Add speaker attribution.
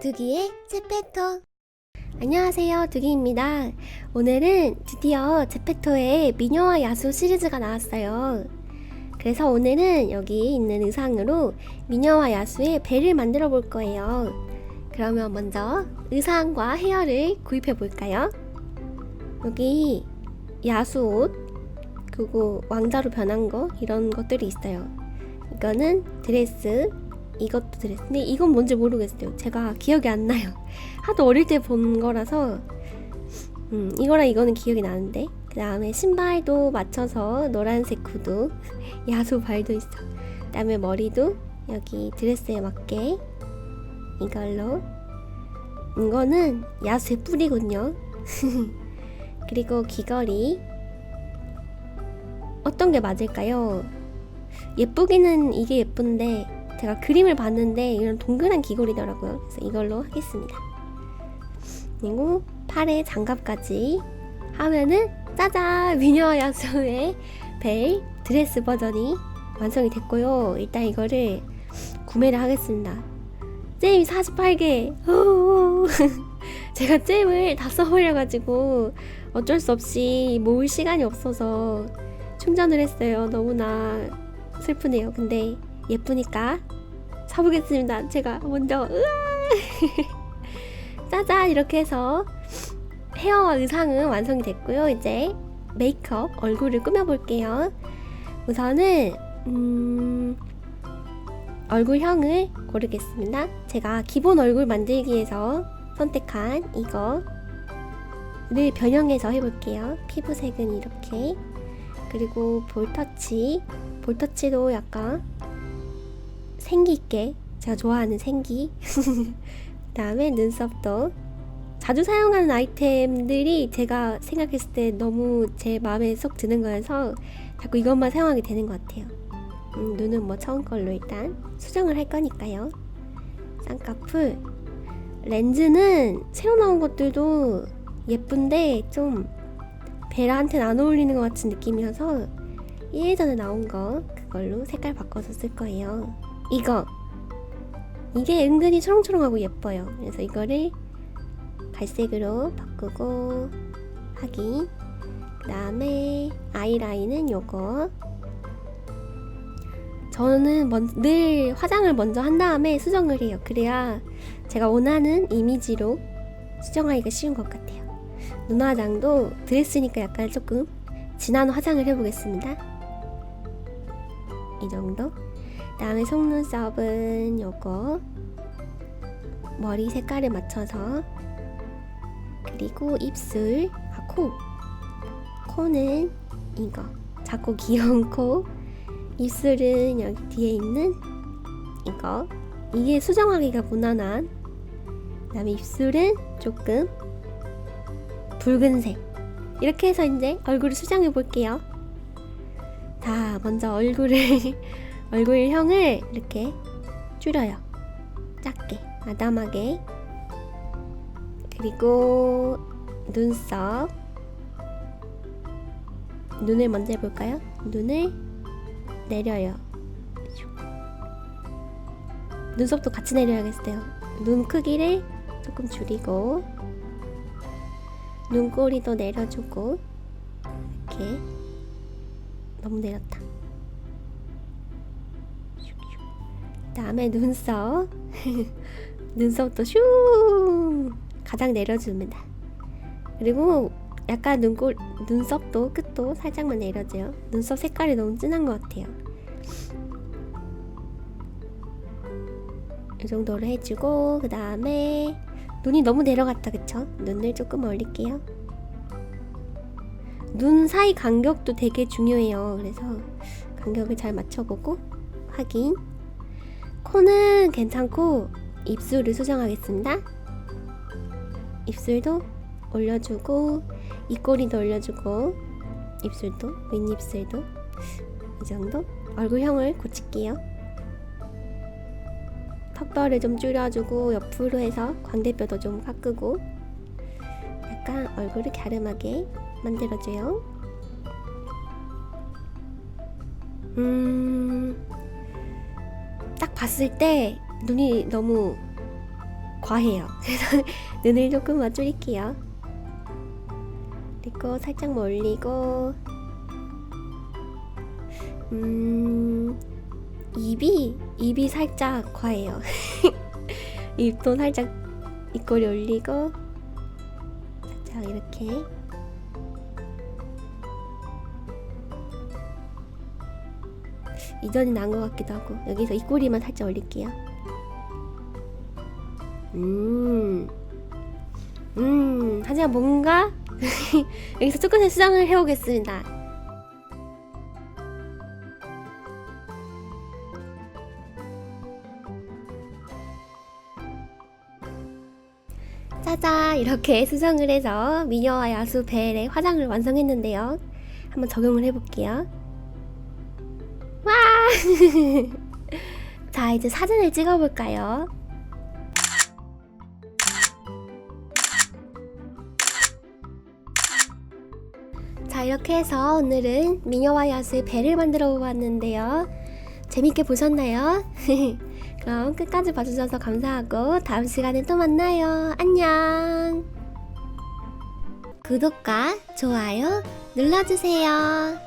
Speaker 1: 두기의 제페토 안녕하세요 두기입니다. 오늘은 드디어 제페토의 미녀와 야수 시리즈가 나왔어요. 그래서 오늘은 여기 있는 의상으로 미녀와 야수의 배를 만들어 볼 거예요. 그러면 먼저 의상과 헤어를 구입해 볼까요? 여기 야수 옷 그리고 왕자로 변한 거 이런 것들이 있어요. 이거는 드레스 이것도. 근데 이건 뭔지 모르겠어요. 제가 기억이 안 나요. 하도 어릴 때 본 거라서 음, 이거랑 이거는 기억이 나는데 그 다음에 신발도 맞춰서 노란색 구두 야수 발도 있어 그 다음에 머리도 여기 드레스에 맞게 이걸로 이거는 야수의 뿌리군요 그리고 귀걸이 어떤 게 맞을까요? 예쁘기는 이게 예쁜데 제가 그림을 봤는데 이런 동그란 귀걸이더라고요. 그래서 이걸로 하겠습니다. 그리고 팔에 장갑까지 하면은 짜잔 미녀 야수의 벨 드레스 버전이 완성이 됐고요. 일단 이거를 구매를 하겠습니다. 잼 48개. 제가 잼을 다 써버려가지고 어쩔 수 없이 모을 시간이 없어서 충전을 했어요. 너무나 슬프네요. 근데 예쁘니까 사보겠습니다. 제가 먼저! 짜잔 이렇게 해서 헤어와 의상은 완성이 됐고요. 이제 메이크업 얼굴을 꾸며볼게요. 우선은 음, 얼굴형을 고르겠습니다. 제가 기본 얼굴 만들기 위해서 선택한 이거를 변형해서 해볼게요. 피부색은 이렇게 그리고 볼터치 볼터치도 약간 생기 있게. 제가 좋아하는 생기. 그다음에 눈썹도. 자주 사용하는 아이템들이 제가 생각했을 때 너무 제 마음에 쏙 드는 거여서 자꾸 이것만 사용하게 되는 것 같아요. 음, 눈은 뭐 처음 걸로 일단 수정을 할 거니까요. 쌍꺼풀. 렌즈는 새로 나온 것들도 예쁜데 좀 베라한테는 안 어울리는 것 같은 느낌이어서 예전에 나온 거 그걸로 색깔 바꿔서 쓸 거예요 이거. 이게 은근히 초롱초롱하고 예뻐요. 그래서 이거를 갈색으로 바꾸고 하기. 그 다음에 아이라인은 요거. 저는 먼, 늘 화장을 먼저 한 다음에 수정을 해요. 그래야 제가 원하는 이미지로 수정하기가 쉬운 것 같아요. 눈화장도 드레스니까 약간 조금 진한 화장을 해보겠습니다. 이 정도 다음에 속눈썹은 요거. 머리 색깔에 맞춰서. 그리고 입술 아, 코. 코는 이거. 작고 귀여운 코. 입술은 여기 뒤에 있는 이거. 이게 수정하기가 무난한. 그 다음에 입술은 조금 붉은색. 이렇게 해서 이제 얼굴을 수정해 볼게요. 자 먼저 얼굴을 얼굴형을 이렇게 줄여요. 작게, 아담하게. 그리고 눈썹. 눈을 먼저 해볼까요? 눈을 내려요. 눈썹도 같이 내려야겠어요. 눈 크기를 조금 줄이고, 눈꼬리도 내려주고, 이렇게. 너무 내렸다. 다음에 눈썹. 눈썹도 슝! 가장 내려줍니다. 그리고 약간 눈골 눈썹도 끝도 살짝만 내려줘요. 눈썹 색깔이 너무 진한 것 같아요. 이 정도로 해주고 그 다음에 눈이 너무 내려갔다 그쵸? 눈을 조금 올릴게요. 눈 사이 간격도 되게 중요해요. 그래서 간격을 잘 맞춰보고 확인 코는 괜찮고 입술을 수정하겠습니다. 입술도 올려주고 입꼬리도 올려주고 입술도 윗입술도 이 정도 얼굴형을 고칠게요. 턱뼈를 좀 줄여주고 옆으로 해서 광대뼈도 좀 깎고 약간 얼굴을 갸름하게 만들어줘요. 음... 딱 봤을 때 눈이 너무 과해요. 그래서 눈을 조금만 줄일게요. 그리고 살짝 올리고 음 입이 입이 살짝 과해요. 입도 살짝 입꼬리 올리고 살짝 이렇게 이전이 나은 것 같기도 하고 여기서 입꼬리만 살짝 올릴게요. 음, 음, 하지만 뭔가 여기서 조금의 수정을 해오겠습니다. 짜잔 이렇게 수정을 해서 미녀와 야수 벨의 화장을 완성했는데요. 한번 적용을 해볼게요. 와! 자 이제 사진을 찍어볼까요? 자 이렇게 해서 오늘은 미녀와 야수의 배를 만들어 보았는데요. 재밌게 보셨나요? 그럼 끝까지 봐주셔서 감사하고 다음 시간에 또 만나요. 안녕. 구독과 좋아요 눌러주세요.